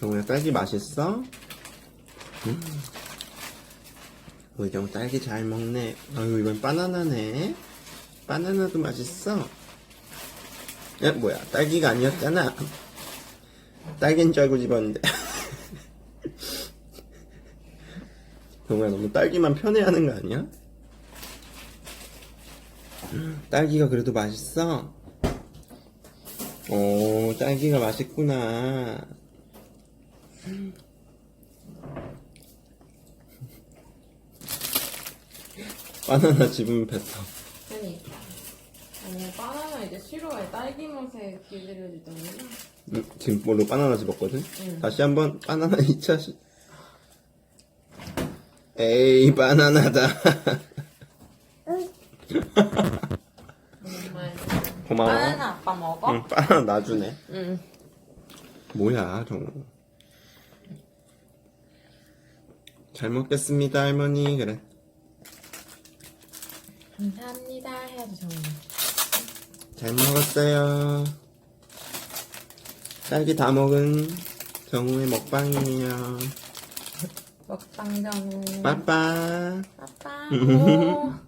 정우야 딸기 맛있어? 음. 우리 정우 딸기 잘 먹네. 아유 이건 바나나네. 바나나도 맛있어. 야 뭐야 딸기가 아니었잖아. 딸기인 줄 알고 집었는데. 정우야 너무 딸기만 편애하는 거 아니야? 딸기가 그래도 맛있어? 오, 딸기가 맛있구나. 바나나 집으면 뱉어. 아니. 아니, 바나나 이제 싫어해. 딸기 맛에 길들여지던구나. 음, 지금 뭘로 바나나 집었거든? 응. 다시 한번 바나나 2차 시. 에이, 바나나다. 정말. 고마워. 바나나 아빠 먹어? 응, 바나나 놔주네. 응. 뭐야, 정우. 잘 먹겠습니다, 할머니. 그래. 감사합니다. 해야지, 정말. 잘 먹었어요. 딸기 다 먹은 정우의 먹방이에요. 먹방 정우. 빠빠. 오.